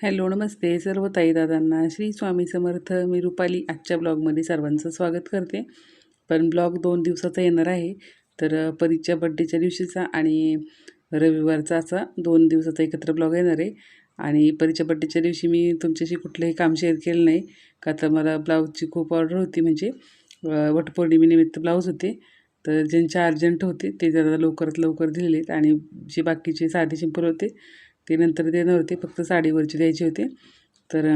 Hello नमस्ते सर्व ताईदादांना. श्री स्वामी समर्थ मी रुपाली आजच्या ब्लॉगमध्ये सर्वांचं स्वागत करते. पण ब्लॉग दोन दिवसाचा येणार आहे. तर परीच्या बड्डेच्या दिवशीचा आणि रविवारचा असा दोन दिवसाचा एकत्र ब्लॉग येणार आहे. आणि परीच्या बड्डेच्या दिवशी मी तुमच्याशी कुठलंही काम शेअर केलं नाही. का तर मला ब्लाऊजची खूप ऑर्डर होती. म्हणजे वटपौर्णिमेनिमित्त ब्लाऊज होते. तर ज्यांचे अर्जंट होते ते जरा लवकरात लवकर दिलेले आहेत. आणि जे बाकीचे साधे सिंपल होते ते नंतर देणार होते फक्त साडीवरचे द्यायचे होते. तर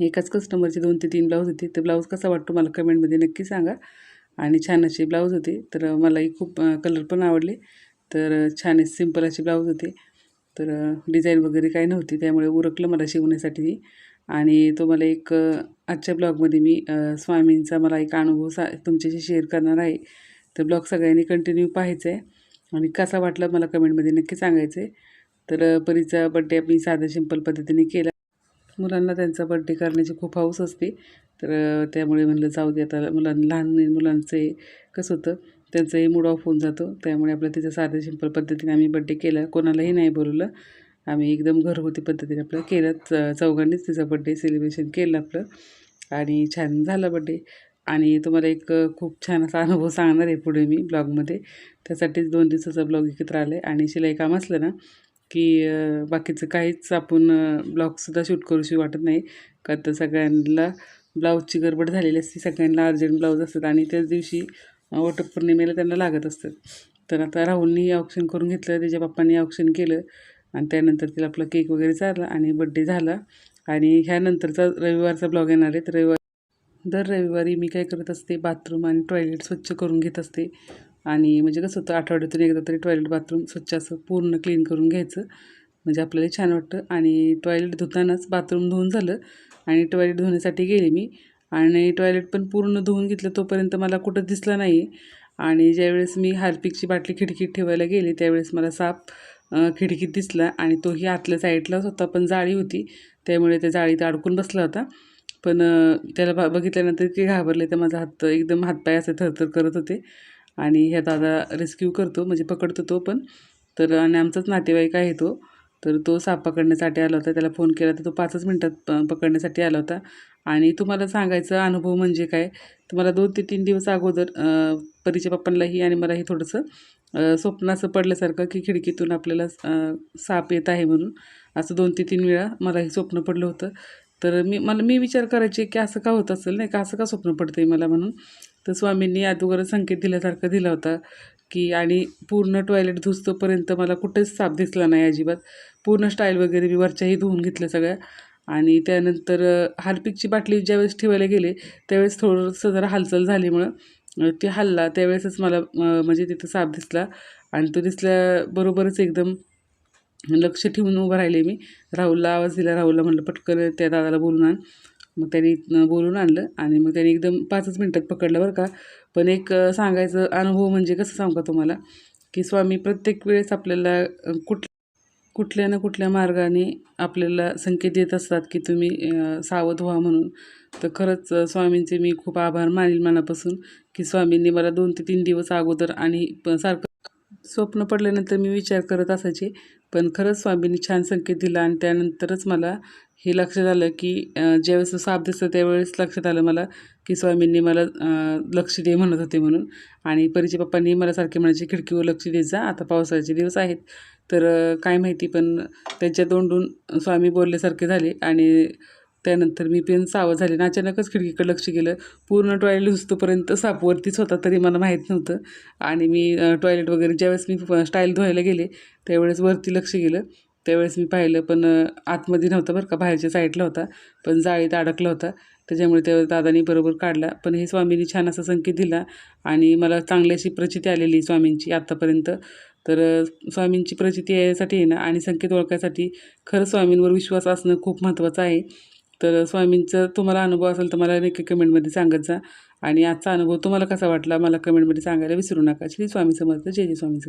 एकाच कस्टमरचे दोन ते तीन ब्लाऊज होते. ते ब्लाऊज कसा वाटतो मला कमेंटमध्ये नक्की सांगा. आणि छान असे ब्लाऊज होते. तर मलाही खूप कलर पण आवडले. तर छान सिंपल असे ब्लाऊज होते. तर डिझाईन वगैरे काही नव्हती. त्यामुळे उरकलं मला शिवण्यासाठी. आणि तो मला एक आजच्या ब्लॉगमध्ये मी स्वामींचा मला एक अनुभव सा तुमच्याशी शेअर करणार आहे. तर ब्लॉग सगळ्यांनी कंटिन्यू पाहायचा आहे आणि कसा वाटला मला कमेंटमध्ये नक्की सांगायचं आहे तर परीचा बड्डे मी साध्या सिंपल पद्धतीने केला. मुलांना त्यांचा बड्डे करण्याची खूप हौस असते. तर त्यामुळे म्हणलं जाऊ दे आता मुलांना लहान मुलांचं कसं होतं त्यांचाही मूड ऑफ होऊन जातो. त्यामुळे आपलं तिचं साध्या सिंपल पद्धतीने आम्ही बड्डे केला. कोणालाही नाही बोलवलं. आम्ही एकदम घरगुती पद्धतीने आपलं केलं. च चौघांनीच तिचा बड्डे सेलिब्रेशन केलं आपलं. आणि छान झाला बड्डे आणि तुम्हाला एक खूप छान असा अनुभव सांगणार आहे पुढे मी ब्लॉगमध्ये त्यासाठीच दोन दिवसाचा ब्लॉग एकत्र आला आहे आणि शिलाई काम असलं ना की बाकीचं काहीच आपण ब्लॉगसुद्धा शूट करूशी वाटत नाही. का तर सगळ्यांना ब्लाऊजची गडबड झालेली असते सगळ्यांना अर्जंट ब्लाऊज असतात आणि त्याच दिवशी अ, वटपौर्णिमेला त्यांना लागत असतात. तर आता राहुलनी ऑप्शन करून घेतलं त्याच्या पप्पांनी ऑप्शन केलं आणि त्यानंतर तिला आपला केक वगैरे चालला आणि बड्डे झाला. आणि ह्यानंतरचा रविवारचा ब्लॉग येणार आहे. तर रविवार दर रविवारी मी काय करत असते बाथरूम आणि टॉयलेट स्वच्छ करून घेत असते. आणि म्हणजे कसं होतं आठवड्यातून एकदा तरी टॉयलेट बाथरूम स्वच्छ असं पूर्ण क्लीन करून घ्यायचं. म्हणजे आपल्याला छान वाटतं. आणि टॉयलेट धुतानाच बाथरूम धुवून झालं आणि टॉयलेट धुण्यासाठी गेले मी. आणि टॉयलेट पण पूर्ण धुवून घेतलं तोपर्यंत मला कुठं दिसला नाही आणि ज्यावेळेस मी हार्पिकची बाटली खिडकीत ठेवायला गेले त्यावेळेस मला साप खिडकीत दिसला आणि तोही आतल्या साईडलाच होता पण जाळी होती. त्यामुळे त्या जाळीत अडकून बसला होता. पण त्याला ब बघितल्यानंतर इतके घाबरले तर माझा हात एकदम हातपाय असे थरथर करत होते. आणि ह्या दादा रेस्क्यू करतो म्हणजे पकडतो तो पण. तर आणि आमचाच नातेवाईक आहे तो. तर तो साप पकडण्यासाठी आला होता त्याला फोन केला तर तो पाचच मिनटात प पकडण्यासाठी आला होता. आणि तुम्हाला सांगायचा अनुभव म्हणजे काय? तुम्हाला दोन ते तीन दिवस अगोदर परिचय परीच्या पप्पांनाही आणि मलाही थोडंसं स्वप्न असं पडल्यासारखं की खिडकीतून आपल्याला साप येत आहे म्हणून. असं दोन ते तीन वेळा मलाही स्वप्न पडलं होतं. तर मी मला मी विचार करायचे की असं का होत असेल नाही का? असं का स्वप्न पडतं आहे मला म्हणून? तर स्वामींनी अगोदर संकेत दिल्यासारखा दिला होता की आणि पूर्ण टॉयलेट धुसतोपर्यंत मला कुठेच साप दिसला नाही अजिबात. पूर्ण स्टाईल वगैरे मी वरच्याही धुवून घेतल्या सगळ्या आणि त्यानंतर हार्पिकची बाटली ज्यावेळेस ठेवायला गेले त्यावेळेस थोडंसं जरा हालचाल झालीमुळं ती ते हलला त्यावेळेसच मला म्हणजे तिथं साप दिसला. आणि तो दिसल्याबरोबरच एकदम लक्ष ठेवून उभं राहिले मी. राहुलला आवाज दिला राहुलला म्हटलं पटकन त्या दादाला बोलून आण. मग त्यांनी बोलून आणलं आणि मग त्यांनी एकदम पाचच मिनटात पकडलं बरं का. पण एक सांगायचं अनुभव म्हणजे कसं सांगू का तुम्हाला की स्वामी प्रत्येक वेळेस आपल्याला कुठ कुठल्या ना कुठल्या मार्गाने आपल्याला संकेत देत असतात की तुम्ही सावध व्हा म्हणून. तर खरंच स्वामींचे मी खूप आभार मानेल मनापासून की स्वामींनी मला दोन ते तीन दिवस अगोदर आणि प- सारखं स्वप्न पडल्यानंतर मी विचार करत असायचे पण खरंच स्वामींनी छान संकेत दिला आणि त्यानंतरच मला हे लक्षात आलं की ज्यावेळेस साप दिसतं त्यावेळेस लक्षात आलं मला की स्वामींनी मला लक्ष दे म्हणत होते म्हणून. आणि परीचे पप्पांनी मला सारखे म्हणायचे खिडकीवर लक्ष देत जा आता पावसाळ्याचे दिवस आहेत. तर काय माहिती पण त्यांच्या तोंडून स्वामी बोलल्यासारखे झाले आणि त्यानंतर मी पेन सावध झाले. आणि अचानकच खिडकीकडे लक्ष गेलं. पूर्ण टॉयलेट घुसतोपर्यंत सापवरतीच होता तरी मला माहीत नव्हतं. आणि मी टॉयलेट वगैरे ज्यावेळेस मी स्टाईल धुवायला गेले त्यावेळेस वरती लक्ष गेलं. त्यावेळेस मी पाहिलं पण आतमध्ये नव्हतं बरं का बाहेरच्या साईडला होता. पण जाळीत अडकला होता. त्याच्यामुळे त्या दादानी बरोबर काढला. पण हे स्वामींनी छान असा संकेत दिला. आणि मला चांगली अशी प्रचिती आलेली स्वामींची आत्तापर्यंत तर स्वामींची प्रचिती यासाठी आहे ना आणि संकेत ओळखायसाठी खरं स्वामींवर विश्वास असणं खूप महत्त्वाचं आहे. तर स्वामींचं तुम्हाला अनुभव असेल तर मला नक्की कमेंटमध्ये सांगत जा. आणि आजचा अनुभव तुम्हाला कसा वाटला मला कमेंटमध्ये सांगायला विसरू नका. श्री स्वामी समर्थ जय जय स्वामी समर्थ